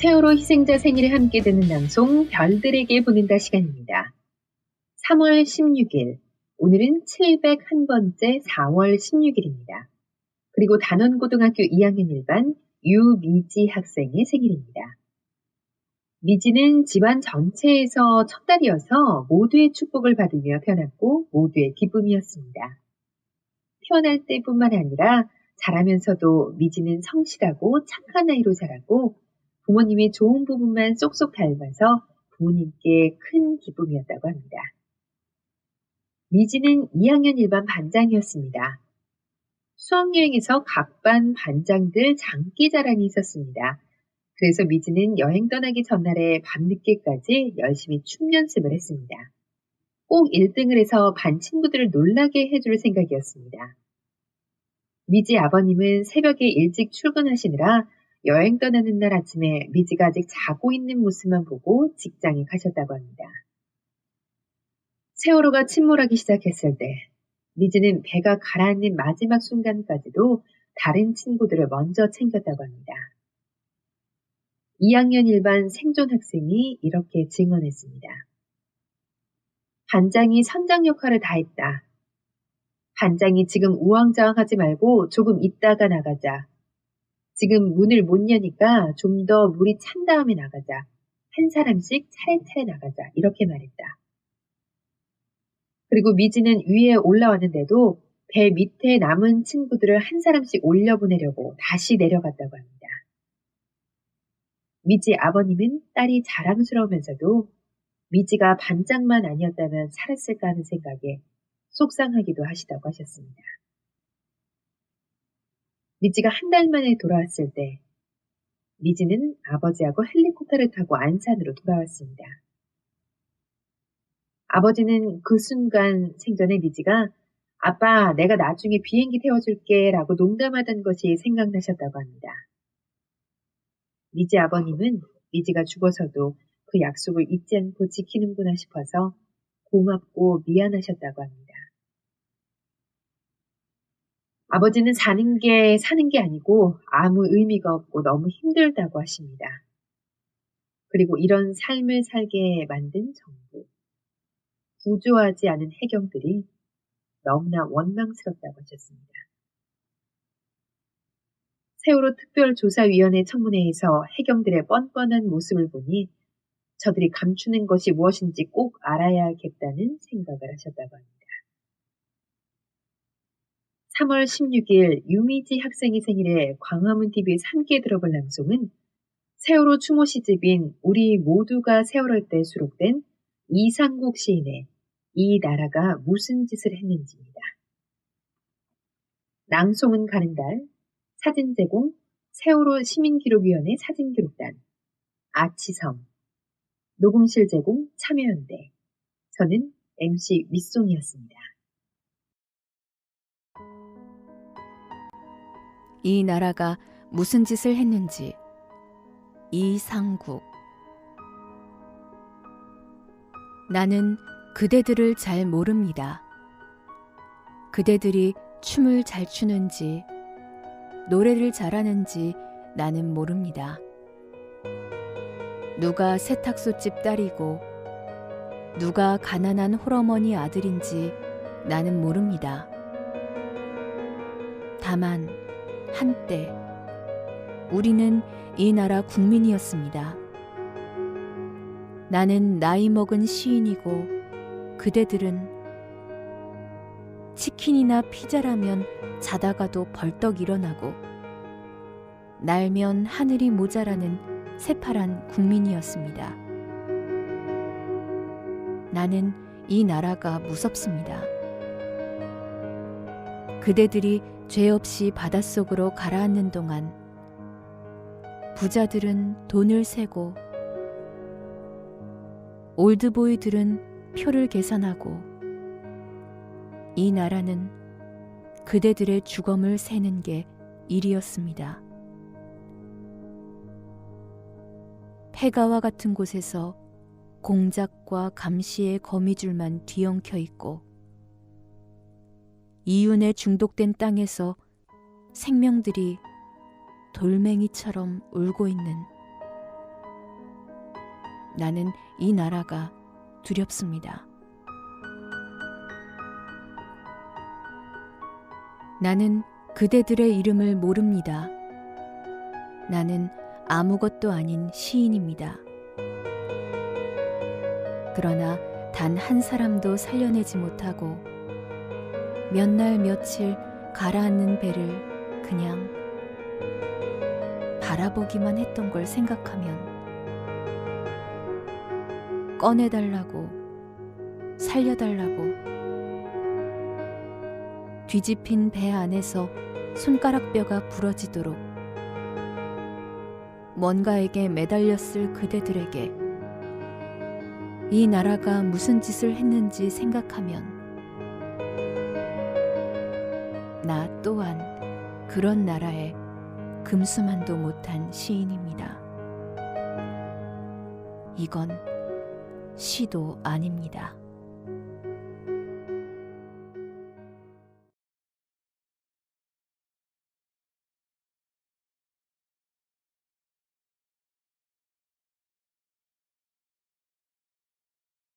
세월호 희생자 생일에 함께 듣는 낭송 별들에게 보낸다 시간입니다. 3월 16일, 오늘은 701번째 4월 16일입니다. 그리고 단원고등학교 2학년 1반 유미지 학생의 생일입니다. 미지는 집안 전체에서 첫 딸이어서 모두의 축복을 받으며 태어났고 모두의 기쁨이었습니다. 태어날 때뿐만 아니라 자라면서도 미지는 성실하고 착한 아이로 자라고 부모님의 좋은 부분만 쏙쏙 닮아서 부모님께 큰 기쁨이었다고 합니다. 미지는 2학년 1반 반장이었습니다. 수학여행에서 각반 반장들 장기 자랑이 있었습니다. 그래서 미지는 여행 떠나기 전날에 밤늦게까지 열심히 춤 연습을 했습니다. 꼭 1등을 해서 반 친구들을 놀라게 해줄 생각이었습니다. 미지 아버님은 새벽에 일찍 출근하시느라 여행 떠나는 날 아침에 미지가 아직 자고 있는 모습만 보고 직장에 가셨다고 합니다. 세월호가 침몰하기 시작했을 때 미지는 배가 가라앉는 마지막 순간까지도 다른 친구들을 먼저 챙겼다고 합니다. 2학년 일반 생존 학생이 이렇게 증언했습니다. 반장이 선장 역할을 다 했다. 반장이 지금 우왕좌왕하지 말고 조금 있다가 나가자. 지금 문을 못 여니까 좀 더 물이 찬 다음에 나가자. 한 사람씩 차례차례 나가자. 이렇게 말했다. 그리고 미지는 위에 올라왔는데도 배 밑에 남은 친구들을 한 사람씩 올려보내려고 다시 내려갔다고 합니다. 미지 아버님은 딸이 자랑스러우면서도 미지가 반장만 아니었다면 살았을까 하는 생각에 속상하기도 하시다고 하셨습니다. 미지가 한 달 만에 돌아왔을 때 미지는 아버지하고 헬리콥터를 타고 안산으로 돌아왔습니다. 아버지는 그 순간 생전에 미지가 아빠, 내가 나중에 비행기 태워줄게 라고 농담하던 것이 생각나셨다고 합니다. 미지 아버님은 미지가 죽어서도 그 약속을 잊지 않고 지키는구나 싶어서 고맙고 미안하셨다고 합니다. 아버지는 사는 게 사는 게 아니고 아무 의미가 없고 너무 힘들다고 하십니다. 그리고 이런 삶을 살게 만든 정부, 구조하지 않은 해경들이 너무나 원망스럽다고 하셨습니다. 세월호 특별조사위원회 청문회에서 해경들의 뻔뻔한 모습을 보니 저들이 감추는 것이 무엇인지 꼭 알아야겠다는 생각을 하셨다고 합니다. 3월 16일 유미지 학생의 생일에 광화문 TV에서 함께 들어볼 낭송은 세월호 추모 시집인 우리 모두가 세월호 때 수록된 이상국 시인의 이 나라가 무슨 짓을 했는지입니다. 낭송은 가는 달, 사진 제공 세월호 시민기록위원회 사진기록단, 아치성, 녹음실 제공 참여연대, 저는 MC 윗송이었습니다. 이 나라가 무슨 짓을 했는지 이상국 나는 그대들을 잘 모릅니다. 그대들이 춤을 잘 추는지 노래를 잘하는지 나는 모릅니다. 누가 세탁소집 딸이고 누가 가난한 홀어머니 아들인지 나는 모릅니다. 다만 한때 우리는 이 나라 국민이었습니다. 나는 나이 먹은 시인이고 그대들은 치킨이나 피자라면 자다가도 벌떡 일어나고 날면 하늘이 모자라는 새파란 국민이었습니다. 나는 이 나라가 무섭습니다. 그대들이 죄 없이 바닷속으로 가라앉는 동안 부자들은 돈을 세고 올드보이들은 표를 계산하고 이 나라는 그대들의 주검을 세는 게 일이었습니다. 폐가와 같은 곳에서 공작과 감시의 거미줄만 뒤엉켜 있고 이윤에 중독된 땅에서 생명들이 돌멩이처럼 울고 있는 나는 이 나라가 두렵습니다. 나는 그대들의 이름을 모릅니다. 나는 아무것도 아닌 시인입니다. 그러나 단 한 사람도 살려내지 못하고 몇 날 며칠 가라앉는 배를 그냥 바라보기만 했던 걸 생각하면 꺼내달라고 살려달라고 뒤집힌 배 안에서 손가락 뼈가 부러지도록 뭔가에게 매달렸을 그대들에게 이 나라가 무슨 짓을 했는지 생각하면 그런 나라에 금수만도 못한 시인입니다. 이건 시도 아닙니다.